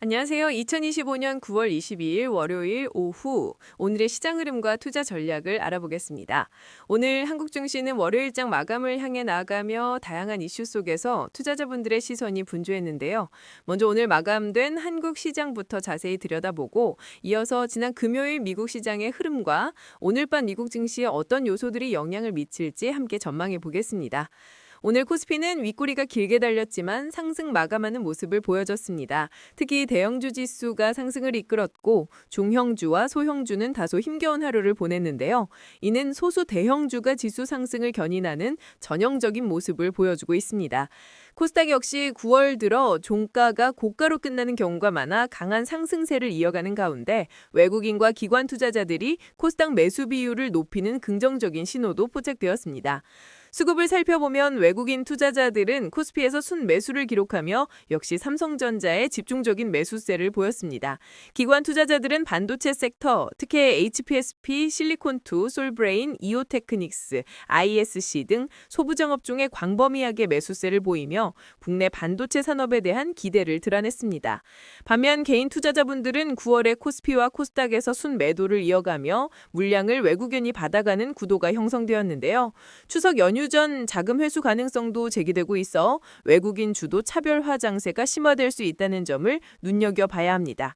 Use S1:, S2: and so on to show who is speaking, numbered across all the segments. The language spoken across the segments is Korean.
S1: 안녕하세요. 2025년 9월 22일 월요일 오후 오늘의 시장 흐름과 투자 전략을 알아보겠습니다. 오늘 한국 증시는 월요일장 마감을 향해 나아가며 다양한 이슈 속에서 투자자분들의 시선이 분주했는데요. 먼저 오늘 마감된 한국 시장부터 자세히 들여다보고 이어서 지난 금요일 미국 시장의 흐름과 오늘 밤 미국 증시에 어떤 요소들이 영향을 미칠지 함께 전망해 보겠습니다. 오늘 코스피는 윗꼬리가 길게 달렸지만 상승 마감하는 모습을 보여줬습니다. 특히 대형주 지수가 상승을 이끌었고 중형주와 소형주는 다소 힘겨운 하루를 보냈는데요. 이는 소수 대형주가 지수 상승을 견인하는 전형적인 모습을 보여주고 있습니다. 코스닥 역시 9월 들어 종가가 고가로 끝나는 경우가 많아 강한 상승세를 이어가는 가운데 외국인과 기관 투자자들이 코스닥 매수 비율을 높이는 긍정적인 신호도 포착되었습니다. 수급을 살펴보면 외국인 투자자들은 코스피에서 순 매수를 기록하며 역시 삼성전자의 집중적인 매수세를 보였습니다. 기관 투자자들은 반도체 섹터, 특히 HPSP, 실리콘2, 솔브레인, 이오테크닉스, ISC 등 소부정업종의 광범위하게 매수세를 보이며 국내 반도체 산업에 대한 기대를 드러냈습니다. 반면 개인 투자자분들은 9월에 코스피와 코스닥에서 순 매도를 이어가며 물량을 외국인이 받아가는 구도가 형성되었는데요. 추석 연휴 연휴 전 자금 회수 가능성도 제기되고 있어 외국인 주도 차별화 장세가 심화될 수 있다는 점을 눈여겨봐야 합니다.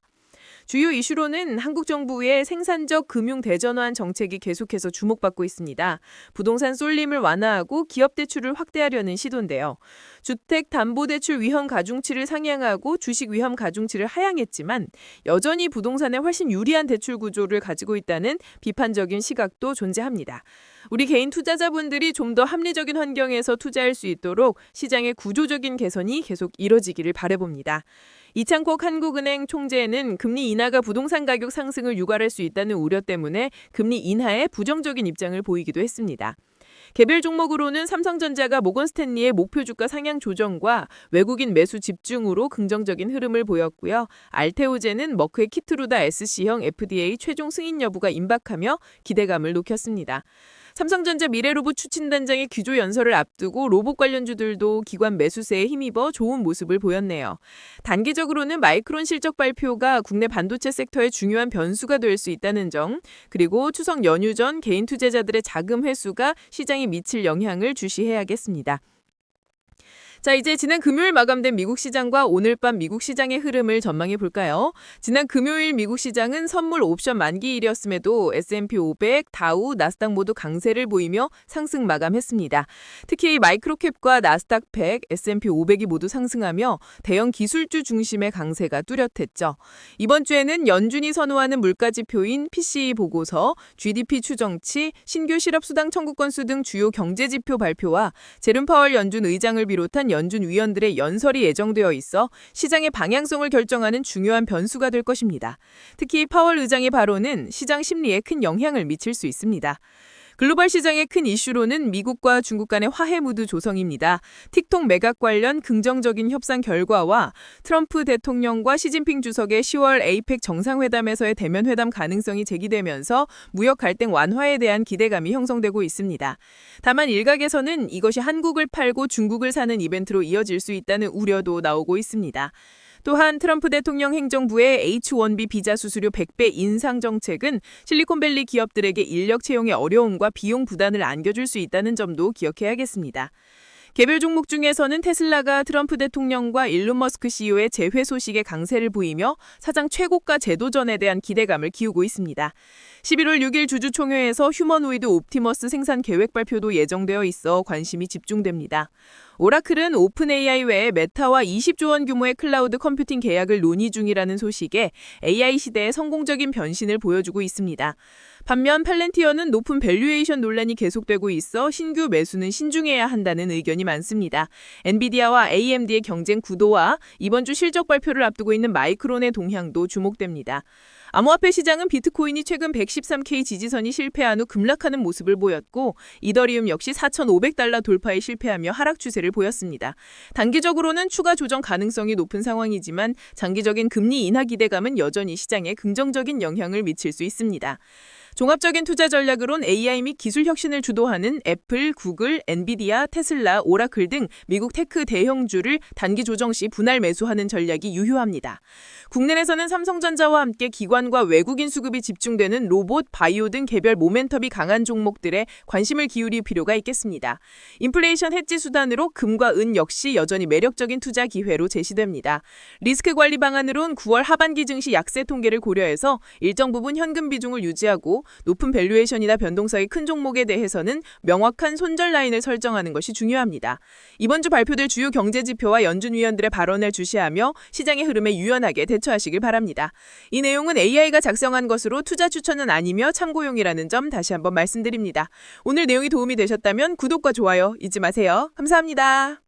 S1: 주요 이슈로는 한국 정부의 생산적 금융 대전환 정책이 계속해서 주목받고 있습니다. 부동산 쏠림을 완화하고 기업 대출을 확대하려는 시도인데요. 주택 담보 대출 위험 가중치를 상향하고 주식 위험 가중치를 하향했지만 여전히 부동산에 훨씬 유리한 대출 구조를 가지고 있다는 비판적인 시각도 존재합니다. 우리 개인 투자자분들이 좀 더 합리적인 환경에서 투자할 수 있도록 시장의 구조적인 개선이 계속 이뤄지기를 바라봅니다. 이창콕 한국은행 총재는 금리 인하가 부동산 가격 상승을 유발할 수 있다는 우려 때문에 금리 인하에 부정적인 입장을 보이기도 했습니다. 개별 종목으로는 삼성전자가 모건 스탠리의 목표 주가 상향 조정과 외국인 매수 집중으로 긍정적인 흐름을 보였고요. 알테오제는 머크의 키트루다 SC형 FDA 최종 승인 여부가 임박하며 기대감을 높였습니다. 삼성전자 미래로봇 추진단장의 귀조 연설을 앞두고 로봇 관련주들도 기관 매수세에 힘입어 좋은 모습을 보였네요. 단기적으로는 마이크론 실적 발표가 국내 반도체 섹터의 중요한 변수가 될 수 있다는 점, 그리고 추석 연휴 전 개인 투자자들의 자금 회수가 시장에 미칠 영향을 주시해야겠습니다. 자, 이제 지난 금요일 마감된 미국 시장과 오늘 밤 미국 시장의 흐름을 전망해 볼까요? 지난 금요일 미국 시장은 선물 옵션 만기일이었음에도 S&P 500, 다우, 나스닥 모두 강세를 보이며 상승 마감했습니다. 특히 마이크로캡과 나스닥 100, S&P 500이 모두 상승하며 대형 기술주 중심의 강세가 뚜렷했죠. 이번 주에는 연준이 선호하는 물가 지표인 PCE 보고서, GDP 추정치, 신규 실업 수당 청구 건수 등 주요 경제 지표 발표와 제름 파월 연준 의장을 비롯한 연준 위원들의 연설이 예정되어 있어 시장의 방향성을 결정하는 중요한 변수가 될 것입니다. 특히 파월 의장의 발언은 시장 심리에 큰 영향을 미칠 수 있습니다. 글로벌 시장의 큰 이슈로는 미국과 중국 간의 화해 무드 조성입니다. 틱톡 매각 관련 긍정적인 협상 결과와 트럼프 대통령과 시진핑 주석의 10월 에이펙 정상회담에서의 대면 회담 가능성이 제기되면서 무역 갈등 완화에 대한 기대감이 형성되고 있습니다. 다만 일각에서는 이것이 한국을 팔고 중국을 사는 이벤트로 이어질 수 있다는 우려도 나오고 있습니다. 또한 트럼프 대통령 행정부의 H1B 비자 수수료 100배 인상 정책은 실리콘밸리 기업들에게 인력 채용의 어려움과 비용 부담을 안겨줄 수 있다는 점도 기억해야겠습니다. 개별 종목 중에서는 테슬라가 트럼프 대통령과 일론 머스크 CEO의 재회 소식에 강세를 보이며 사장 최고가 제도전에 대한 기대감을 키우고 있습니다. 11월 6일 주주총회에서 휴머노이드 옵티머스 생산 계획 발표도 예정되어 있어 관심이 집중됩니다. 오라클은 오픈 AI 외에 메타와 20조 원 규모의 클라우드 컴퓨팅 계약을 논의 중이라는 소식에 AI 시대의 성공적인 변신을 보여주고 있습니다. 반면 팔렌티어는 높은 밸류에이션 논란이 계속되고 있어 신규 매수는 신중해야 한다는 의견이 많습니다. 엔비디아와 AMD의 경쟁 구도와 이번 주 실적 발표를 앞두고 있는 마이크론의 동향도 주목됩니다. 암호화폐 시장은 비트코인이 최근 113K 지지선이 실패한 후 급락하는 모습을 보였고 이더리움 역시 4,500달러 돌파에 실패하며 하락 추세를 보였습니다. 단기적으로는 추가 조정 가능성이 높은 상황이지만 장기적인 금리 인하 기대감은 여전히 시장에 긍정적인 영향을 미칠 수 있습니다. 종합적인 투자 전략으론 AI 및 기술 혁신을 주도하는 애플, 구글, 엔비디아, 테슬라, 오라클 등 미국 테크 대형주를 단기 조정 시 분할 매수하는 전략이 유효합니다. 국내에서는 삼성전자와 함께 기관과 외국인 수급이 집중되는 로봇, 바이오 등 개별 모멘텀이 강한 종목들에 관심을 기울일 필요가 있겠습니다. 인플레이션 해지 수단으로 금과 은 역시 여전히 매력적인 투자 기회로 제시됩니다. 리스크 관리 방안으론 9월 하반기 증시 약세 통계를 고려해서 일정 부분 현금 비중을 유지하 고 높은 밸류에이션이나 변동성이 큰 종목에 대해서는 명확한 손절 라인을 설정하는 것이 중요합니다. 이번 주 발표될 주요 경제 지표와 연준 위원들의 발언을 주시하며 시장의 흐름에 유연하게 대처하시길 바랍니다. 이 내용은 AI가 작성한 것으로 투자 추천은 아니며 참고용이라는 점 다시 한번 말씀드립니다. 오늘 내용이 도움이 되셨다면 구독과 좋아요 잊지 마세요. 감사합니다.